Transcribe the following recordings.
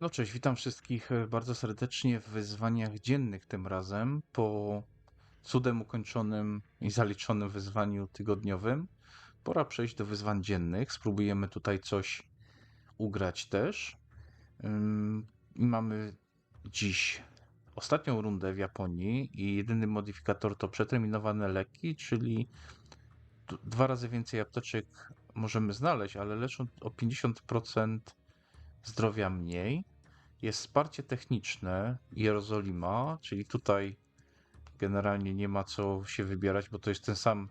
No cześć, witam wszystkich e, bardzo serdecznie w wyzwaniach dziennych tym razem. Po cudem ukończonym i zaliczonym wyzwaniu tygodniowym, pora przejść do wyzwań dziennych. Spróbujemy tutaj coś ugrać też. I mamy dziś ostatnią rundę w Japonii i jedyny modyfikator to przeterminowane leki, czyli dwa razy więcej apteczek możemy znaleźć, ale leczą o 50% zdrowia mniej. Jest wsparcie techniczne Jerozolima, czyli tutaj generalnie nie ma co się wybierać, bo to jest ten sam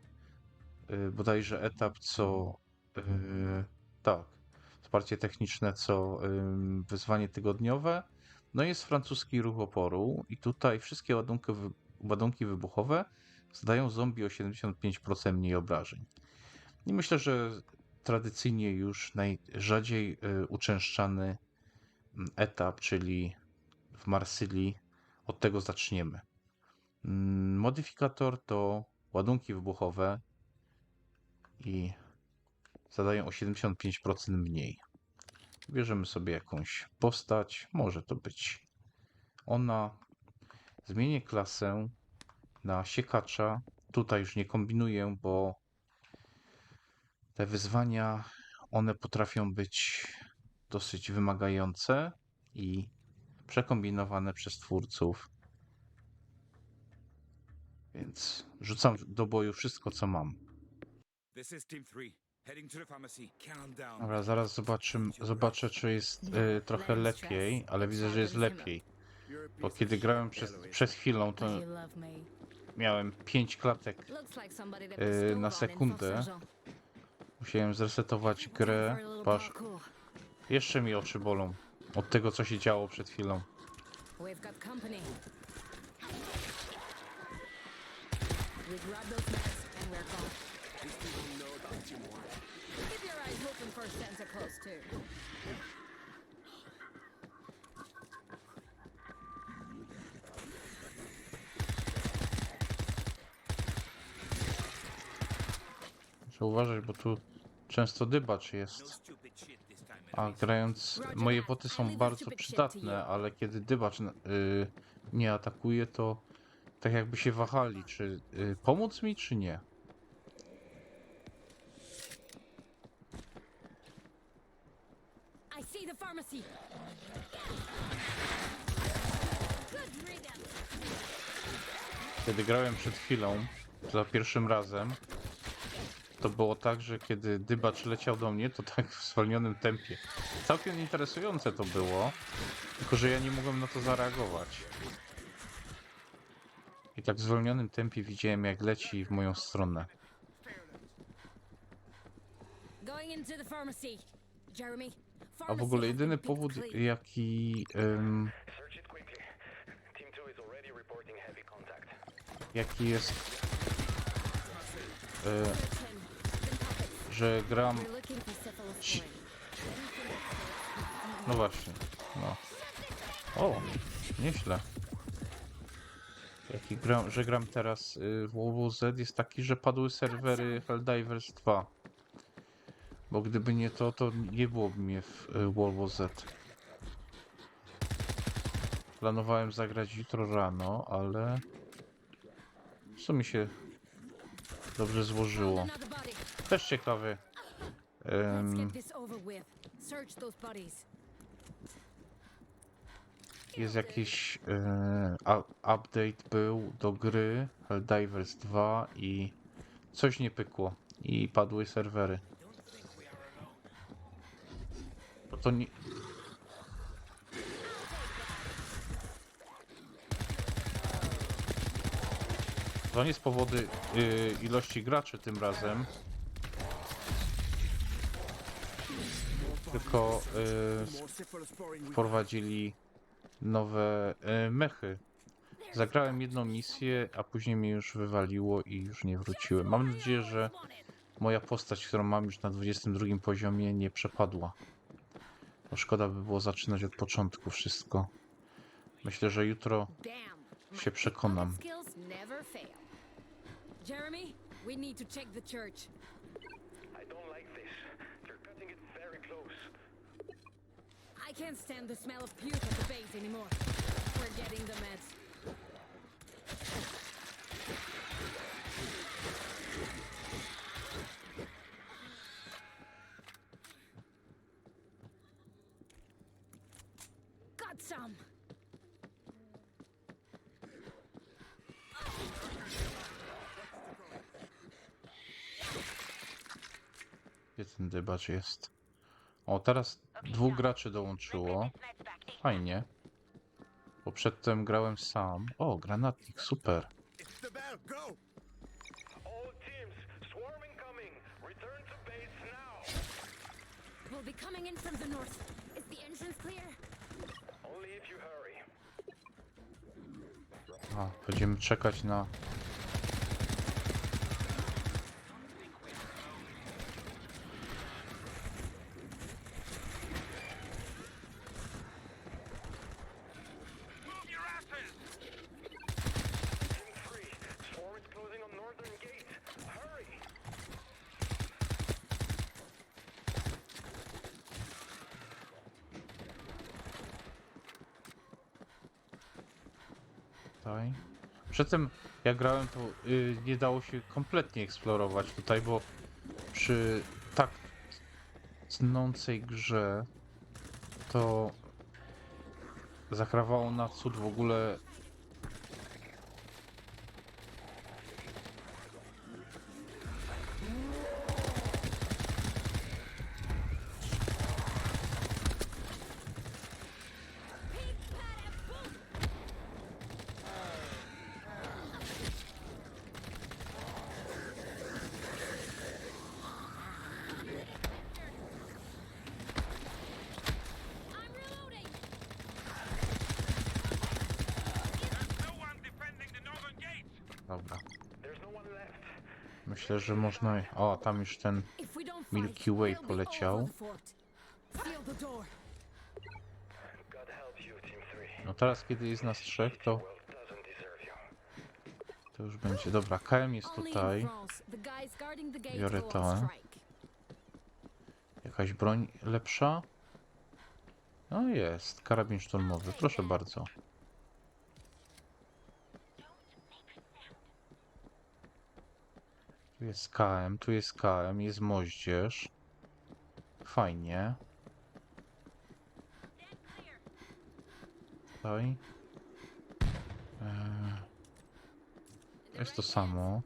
y, bodajże etap co y, tak, wsparcie techniczne co y, wyzwanie tygodniowe. No jest francuski ruch oporu i tutaj wszystkie ładunki, ładunki wybuchowe zdają zombie o 75% mniej obrażeń. I myślę, że tradycyjnie już najrzadziej uczęszczany etap, czyli w Marsylii, od tego zaczniemy. Mm, Modyfikator to ładunki wybuchowe i zadają o 75% mniej. Bierzemy sobie jakąś postać, może to być ona. Zmienię klasę na siekacza. Tutaj już nie kombinuję, bo te wyzwania, one potrafią być dosyć wymagające i przekombinowane przez twórców. Więc rzucam do boju wszystko, co mam. This is Team 3, heading to the pharmacy. Calm down. Dobra, zaraz zobaczym, zobaczę, czy jest y, trochę lepiej, ale widzę, że jest lepiej. Bo kiedy grałem przez, Eloise. przed chwilą, to miałem 5 klatek. Was na sekundę. Musiałem zresetować grę, for jeszcze mi oczy bolą od tego, co się działo przed chwilą. Muszę uważać, bo tu często dybacz jest. A grając, moje boty są bardzo przydatne, ale kiedy dybacz y, nie atakuje, to tak jakby się wahali, czy y, pomóc mi, czy nie. Kiedy grałem przed chwilą, za pierwszym razem, to było tak, że kiedy dybacz leciał do mnie, to tak w zwolnionym tempie. Całkiem interesujące to było, tylko że ja nie mogłem na to zareagować. I tak w zwolnionym tempie widziałem, jak leci w moją stronę. A w ogóle jedyny powód, jaki, em, Search it quickly. Że gram. No właśnie, no. O, nieźle. Jaki gram, że gram teraz y, w WWZ jest taki, że padły serwery Helldivers 2. Bo gdyby nie to, to nie byłoby mnie w y, WWZ. Planowałem zagrać jutro rano, ale w sumie się dobrze złożyło. Też ciekawy. Let's em, get this over with. Search those bodies. Jest jakiś e, update był do gry Helldivers 2 i coś nie pykło i padły serwery. To, to nie... To nie z powodu y, ilości graczy tym razem. Tylko y, wprowadzili nowe e, mechy. Zagrałem jedną misję, a później mnie już wywaliło i już nie wróciłem. Mam nadzieję, że moja postać, którą mam już na 22 poziomie, nie przepadła. Bo szkoda by było zaczynać od początku wszystko. Myślę, że jutro się przekonam. Jeremy, we need to check the church. Can't stand the smell of puke at the base anymore. We're getting the meds. Got some. Gdzie ten dybacz jest? O, teraz dwóch graczy dołączyło. Fajnie. Bo przedtem grałem sam. O, granatnik, super. It's the bell. Go! All teams, swarm incoming. Return to base now. We'll be coming in from the north. Is the entrance clear? Only if you hurry. A, będziemy czekać na... Przedtem jak grałem, to y, nie dało się kompletnie eksplorować tutaj, bo przy tak tnącej grze to zakrawało na cud w ogóle I'm reloading. No one defending the northern gate! Dobra. There's no one left. Myślę, że można... O, tam już ten... Milky Way poleciał. over the fort. Seal the door. God help you, Team 3. No teraz, kiedy jest nas trzech, to, to już będzie... Dobra, KM jest tutaj. Biorę to. Jakaś broń lepsza? No jest, karabin szturmowy, proszę bardzo. Tu jest KM, tu jest KM, jest moździerz. Fajnie. Tutaj. Eee, jest to samo.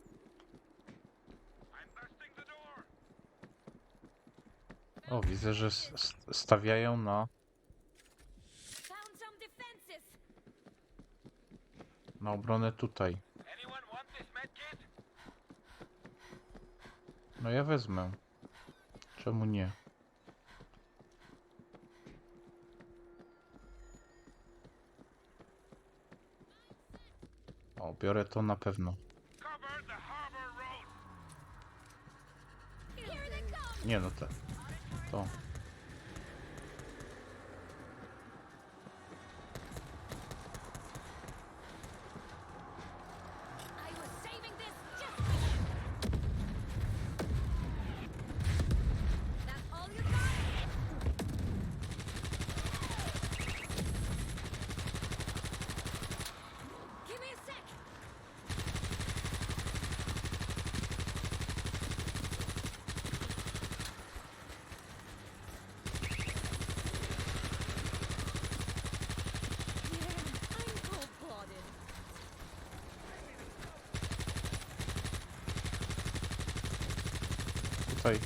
O, widzę, że stawiają na, na obronę tutaj. No ja wezmę. Czemu nie? O, biorę to na pewno. Nie no, te, to. I was saving this just for you. That's all you got? Give me a sec. Yeah, I'm cold-blooded. Tutaj.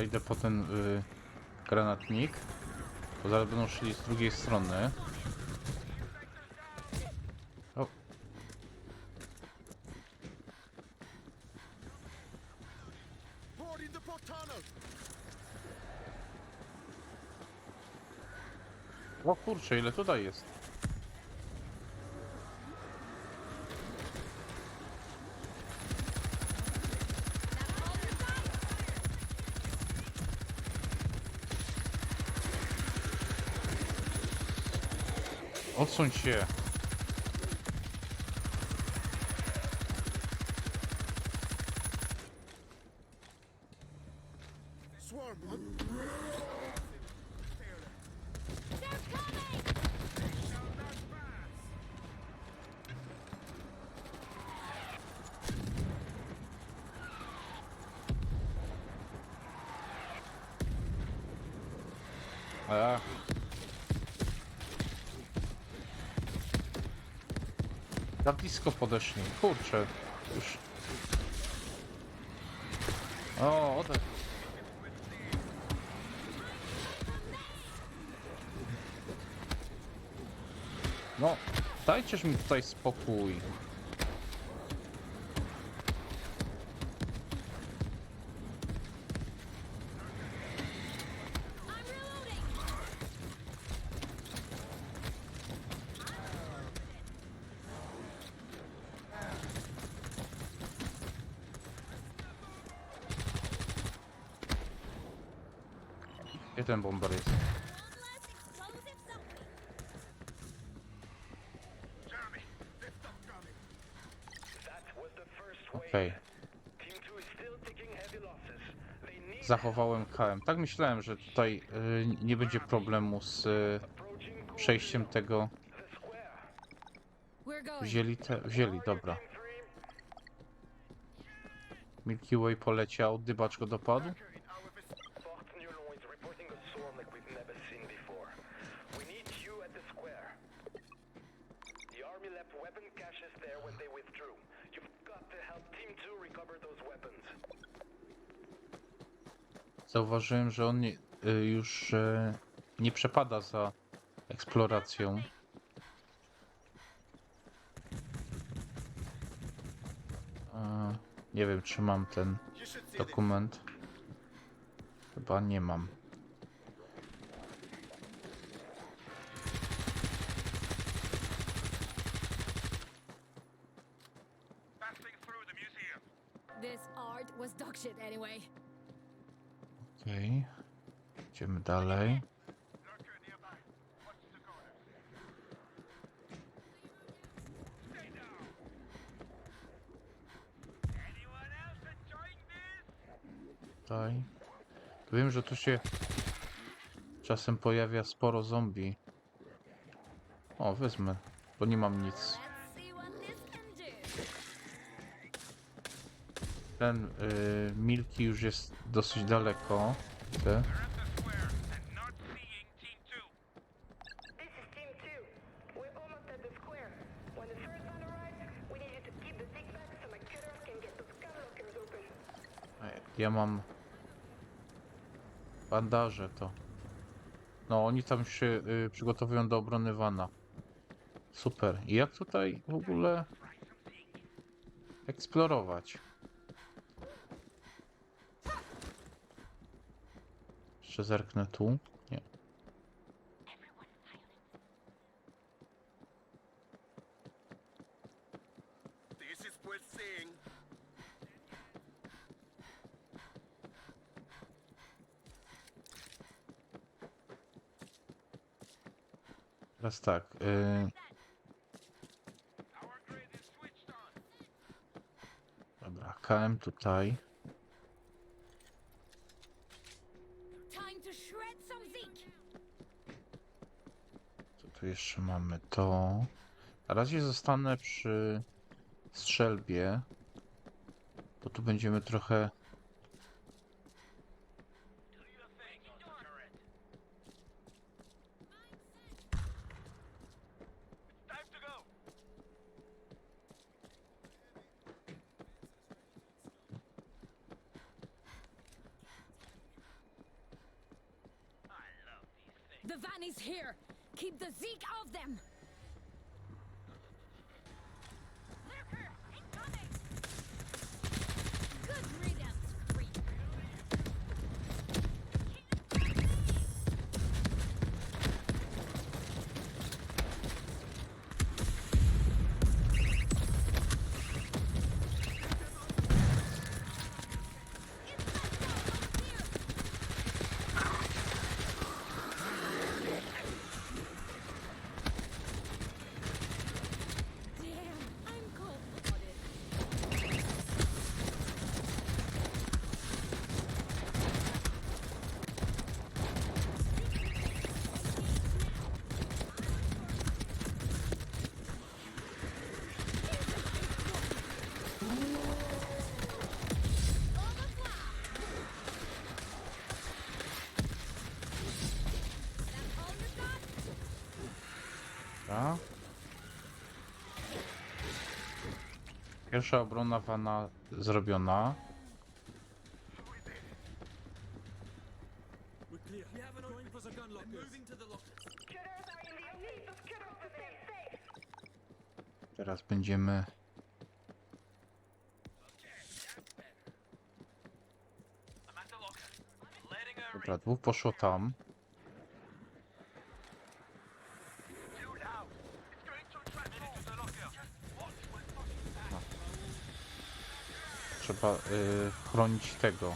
Idę po ten y, granatnik. Bo zaraz będą szli z drugiej strony. O. O kurczę, ile tutaj jest. są się? Swarm. Na blisko podeszli. Kurczę. Już. O, ode... No, dajcież mi tutaj spokój. Gdzie ten bomber jest? Okej. Team 2 is still taking heavy losses. They need Zachowałem KM. Tak myślałem, że tutaj y, nie będzie problemu z y, przejściem tego. Wzięli te... Wzięli, dobra. Team 3, Milky Way poleciał, dybacz go dopadł. Zauważyłem, że on y, już y, nie przepada za eksploracją. E, nie wiem, czy mam ten dokument. Chyba nie mam. Się czasem pojawia sporo zombie. O, wezmę, bo nie mam nic. Ten y, Milki już jest dosyć daleko. Widzę. We're at the square and not seeing Team 2. This is Team 2. We're almost at the square. When the first one arrives, we need you to keep the zig back so my cutters can get those cam lockers open. A jak Ja mam bandaże to. No, oni tam się y, przygotowują do obrony Wana. Super. I jak tutaj w ogóle eksplorować? Jeszcze zerknę tu. Nie. This is. Teraz tak. Y, dobra, KM tutaj. Co tu jeszcze mamy? To. Na razie zostanę przy strzelbie. Bo tu będziemy trochę. The van is here. Keep the zeke off them. Cutters to stay safe. Teraz będziemy. Dobra, dwóch poszło tam. Trzeba y, chronić tego.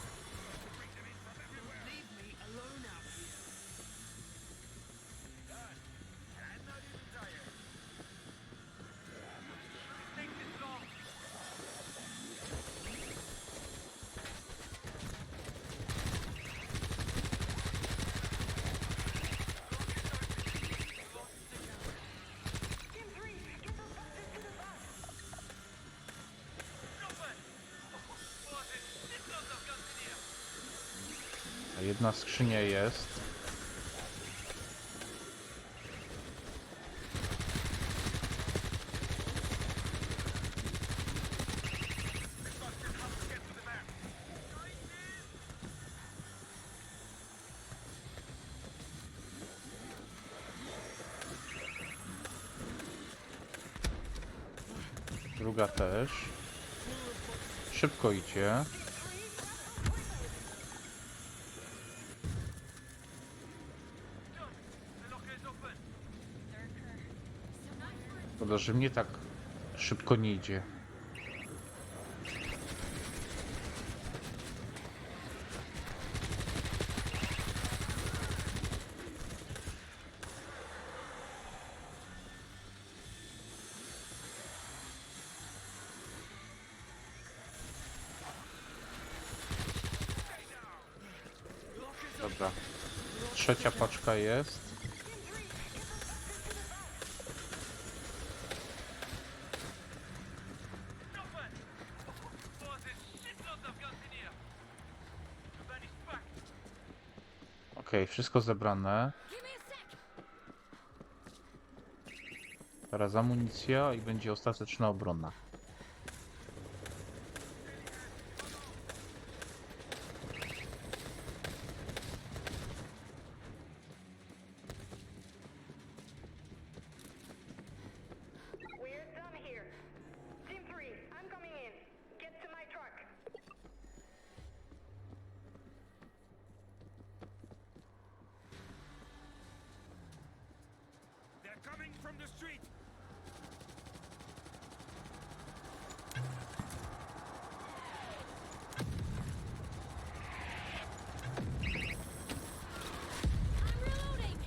Skrzynia jest. Druga też. Szybko idzie. Szkoda, że mnie tak szybko nie idzie. Dobra. Trzecia paczka jest. Okej, wszystko zebrane. Teraz amunicja i będzie ostateczna obrona. We're done here. Team 3, I'm coming in. Get to my truck. They're coming from the street. I'm reloading.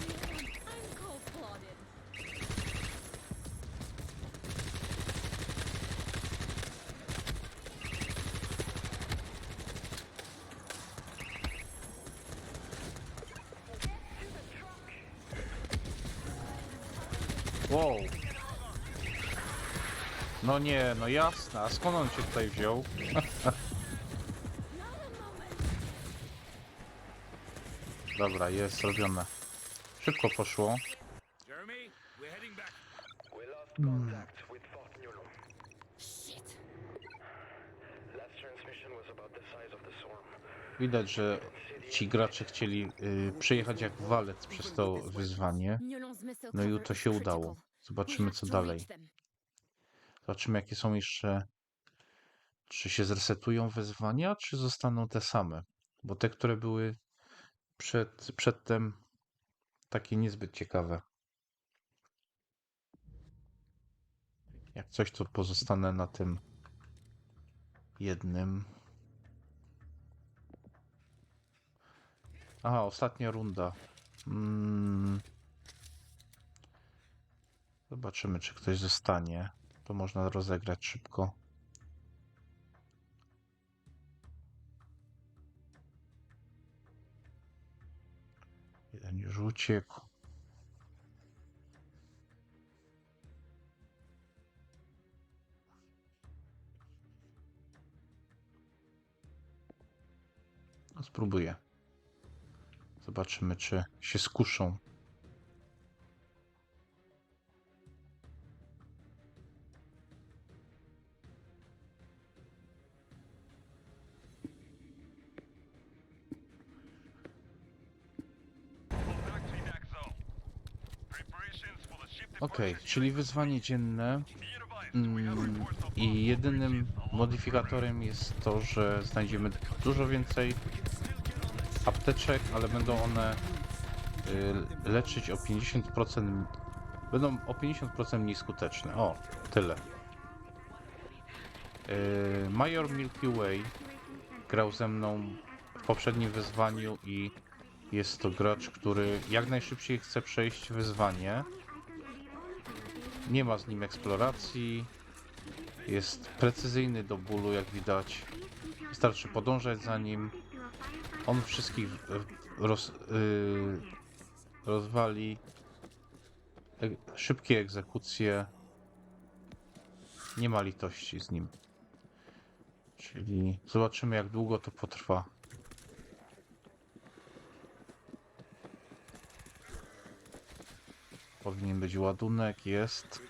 Damn, I'm cold-blooded. Wow. No nie, no jasne. A skąd on cię tutaj wziął? Dobra, jest zrobione. Szybko poszło. Jeremy, we're heading back. We lost contact with Fort Newland. Shit. Last transmission was about the size of the swarm. Widać, że ci gracze chcieli y, przejechać jak walec przez to wyzwanie. No i to się udało. Zobaczymy co dalej. Zobaczymy jakie są jeszcze... Czy się zresetują wyzwania, czy zostaną te same? Bo te, które były przed, przedtem, takie niezbyt ciekawe. Jak coś, to pozostanę na tym jednym. Aha, ostatnia runda. Mm. Zobaczymy, czy ktoś zostanie to można rozegrać szybko. Jeden już uciekł. No, spróbuję. Zobaczymy, czy się skuszą. Okej, czyli wyzwanie dzienne. Mm, I jedynym modyfikatorem jest to, że znajdziemy dużo więcej apteczek, ale będą one y, leczyć o 50%. Będą o 50% mniej skuteczne. O, tyle. Y, Major Milky Way grał ze mną w poprzednim wyzwaniu i jest to gracz, który jak najszybciej chce przejść wyzwanie. Nie ma z nim eksploracji. Jest precyzyjny do bólu, jak widać. Wystarczy podążać za nim. On wszystkich roz, yy, rozwali. E, szybkie egzekucje. Nie ma litości z nim. Czyli zobaczymy, jak długo to potrwa. Powinien być ładunek, jest.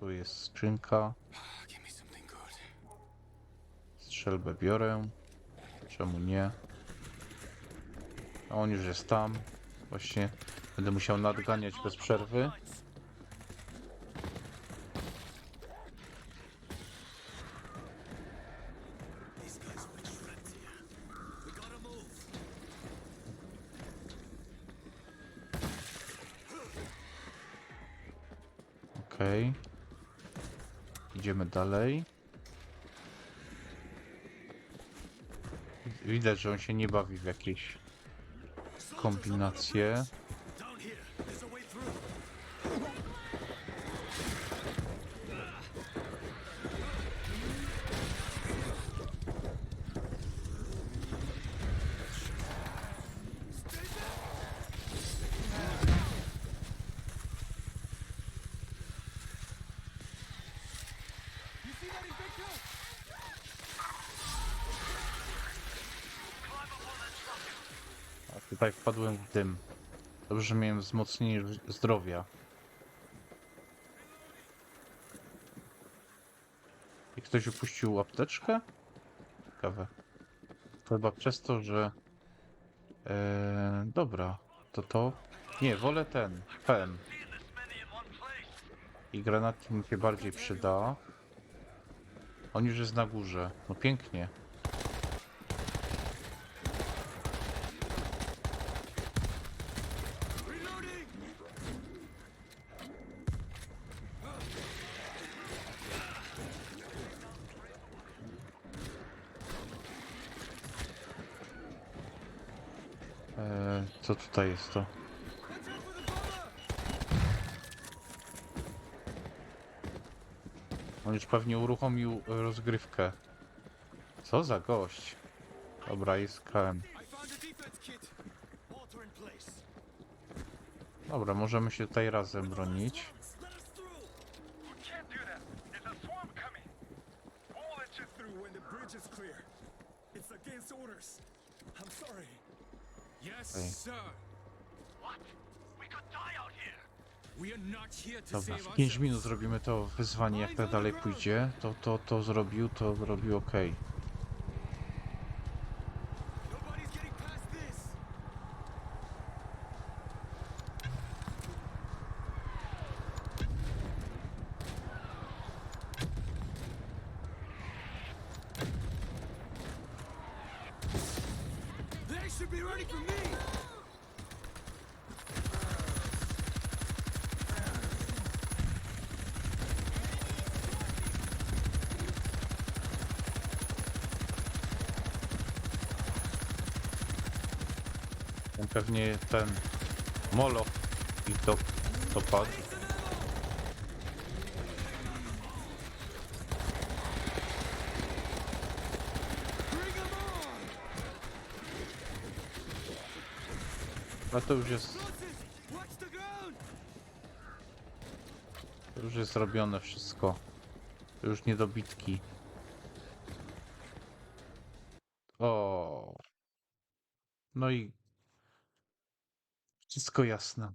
Tu jest skrzynka. Strzelbę biorę. Czemu nie? A on już jest tam. Właśnie będę musiał nadganiać bez przerwy. Idziemy dalej. Widać, że on się nie bawi w jakieś kombinacje. A tutaj dym. Dobrze, że miałem wzmocnienie zdrowia. I ktoś upuścił apteczkę? Ciekawe. Chyba przez to, że... Eee, dobra, to to... Nie, wolę ten, pen. I granat mi się bardziej przyda. On już jest na górze. No pięknie. Eee, co tutaj jest to? On już pewnie uruchomił e, rozgrywkę. Co za gość? Dobra, jest KM. Dobra, możemy się tutaj razem bronić. It's sir. Dobra, w 5 ourselves. minut zrobimy to wyzwanie, jak tak dalej pójdzie. To, to, to zrobił, to zrobił ok. Ten pewnie ten molo i to, to padł. A to już jest... Już jest robione wszystko. Już niedobitki. O. No i wszystko jasne.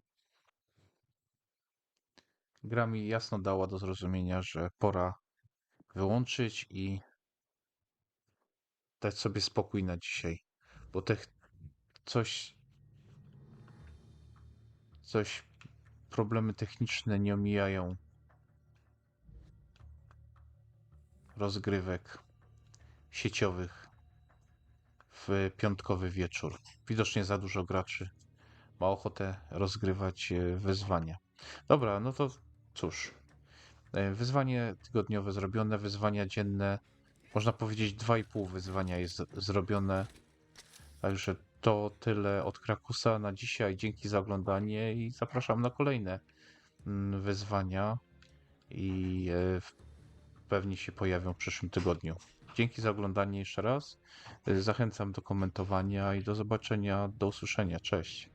Gra mi jasno dała do zrozumienia, że pora wyłączyć i dać sobie spokój na dzisiaj. Bo te coś coś problemy techniczne nie omijają rozgrywek sieciowych w piątkowy wieczór. Widocznie za dużo graczy ma ochotę rozgrywać e, wyzwania. Dobra, no to cóż. E, Wyzwanie tygodniowe zrobione, wyzwania dzienne. Można powiedzieć 2,5 wyzwania jest zrobione. Także to tyle od Krakusa na dzisiaj. Dzięki za oglądanie i zapraszam na kolejne mm, wyzwania i e, pewnie się pojawią w przyszłym tygodniu. Dzięki za oglądanie jeszcze raz. Zachęcam do komentowania i do zobaczenia, do usłyszenia. Cześć.